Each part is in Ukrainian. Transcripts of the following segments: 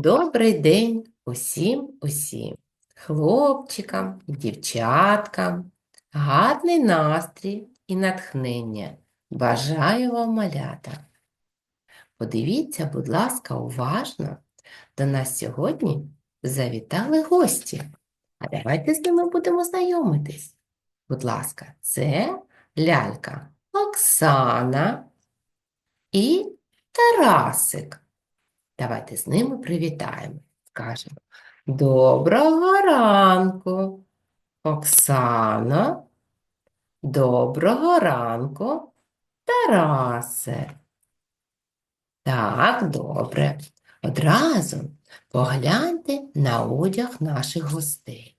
Добрий день усім усім, хлопчикам, дівчаткам, гарний настрій і натхнення. Бажаю вам малята. Подивіться, будь ласка, уважно. До нас сьогодні завітали гості. А давайте з ними будемо знайомитись. Будь ласка, це лялька Оксана і Тарасик. Давайте з ними привітаємо. Скажемо Доброго ранку, Оксано. Доброго ранку, Тарасе. Так, добре. Одразу погляньте на одяг наших гостей.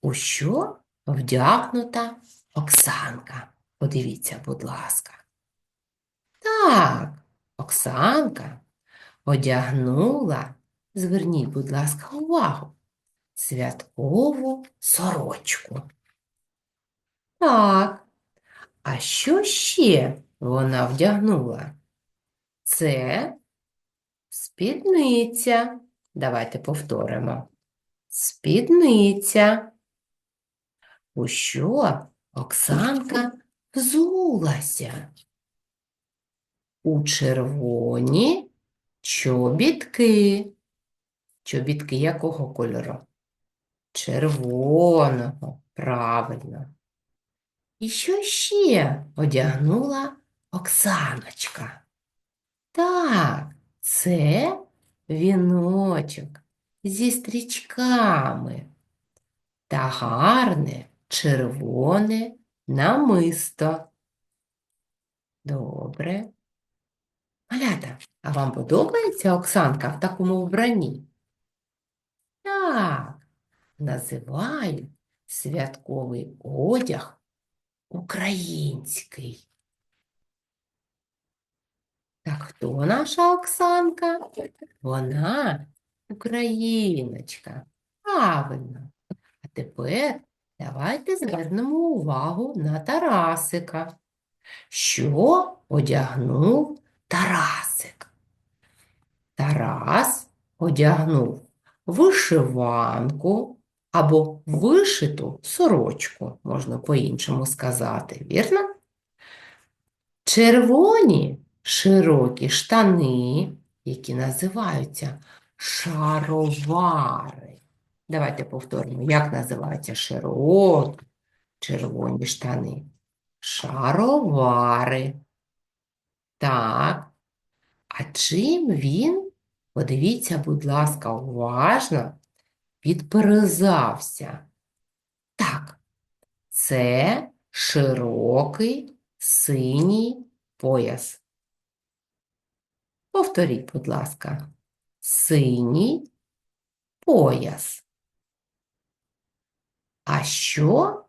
У що вдягнута Оксанка? Подивіться, будь ласка. Так, Оксанка одягнула, зверніть, будь ласка, увагу, святкову сорочку. Так, а що ще вона вдягнула? Це спідниця. Давайте повторимо. Спідниця. У що Оксанка взулася? У червоні чобітки. Чобітки якого кольору? Червоного, правильно. І що ще одягнула Оксаночка? Так, це віночок зі стрічками та гарне червоне намисто. Добре. Малята, а вам подобається Оксанка в такому вбранні? Так, називають святковий одяг український. Так хто наша Оксанка? Вона україночка. Правильно. А тепер давайте звернемо увагу на Тарасика. Що одягнув Тарасик? Тарас одягнув вишиванку або вишиту сорочку, можна по-іншому сказати, вірно? Червоні широкі штани, які називаються шаровари. Давайте повторимо, як називаються широкі червоні штани. Шаровари. Так. А чим він, подивіться, будь ласка, уважно, підперезався? Так, це широкий синій пояс. Повторіть, будь ласка, синій пояс. А що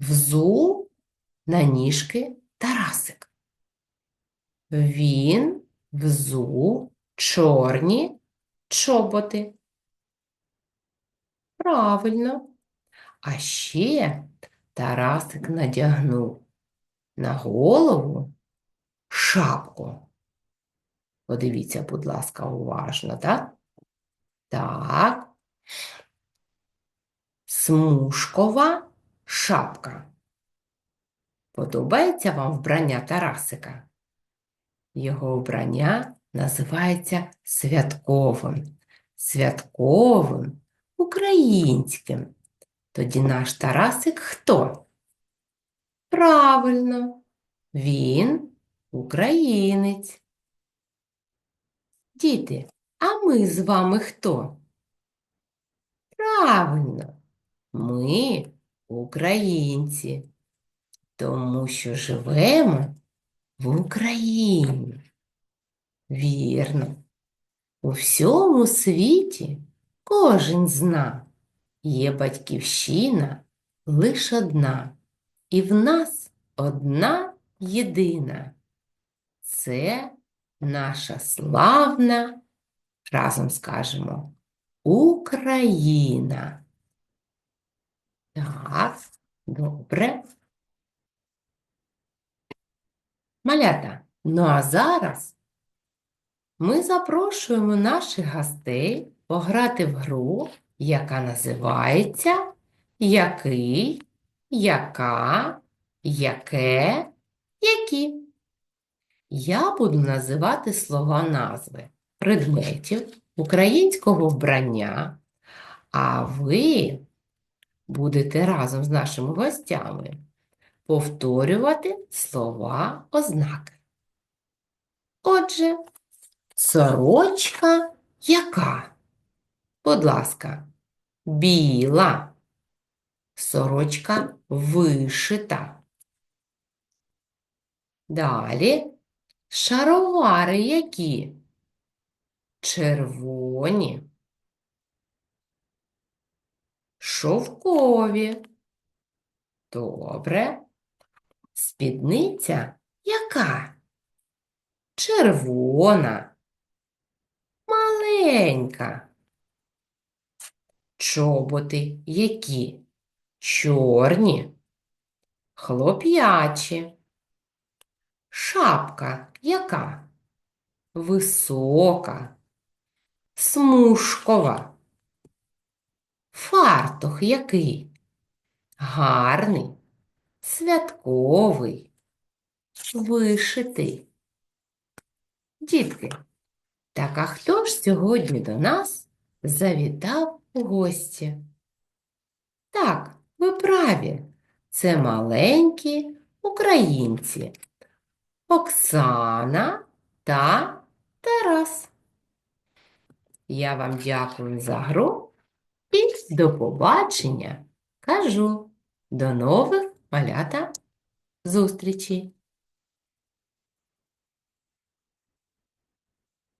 взув на ніжки Тарасик? Він взув чорні чоботи. Правильно. А ще Тарасик надягнув на голову шапку. Подивіться, будь ласка, уважно, так? Так. Смужкова шапка. Подобається вам вбрання Тарасика? Його вбрання називається святковим. Святковим, українським. Тоді наш Тарасик хто? Правильно, він українець. Діти, а ми з вами хто? Правильно, ми українці, тому що живемо в Україні. Вірно, у всьому світі кожен зна, є батьківщина лише одна, і в нас одна єдина. Це наша славна, разом скажемо, Україна. Так, добре. Малята, ну а зараз ми запрошуємо наших гостей пограти в гру, яка називається Який, яка, яке, які. Я буду називати слова назви предметів українського вбрання, а ви будете разом з нашими гостями повторювати слова ознаки. Отже, сорочка яка? Будь ласка, біла. Сорочка вишита. Далі шаровари які? Червоні. Шовкові. Добре. Спідниця яка? Червона. Маленька. Чоботи які? Чорні. Хлоп'ячі. Шапка яка? Висока. Смужкова. Фартух який? Гарний, святковий, вишитий. Дітки, так а хто ж сьогодні до нас завітав у гості? Так, ви праві, це маленькі українці Оксана та Тарас. Я вам дякую за гру і до побачення. Кажу, до нових малята зустрічей!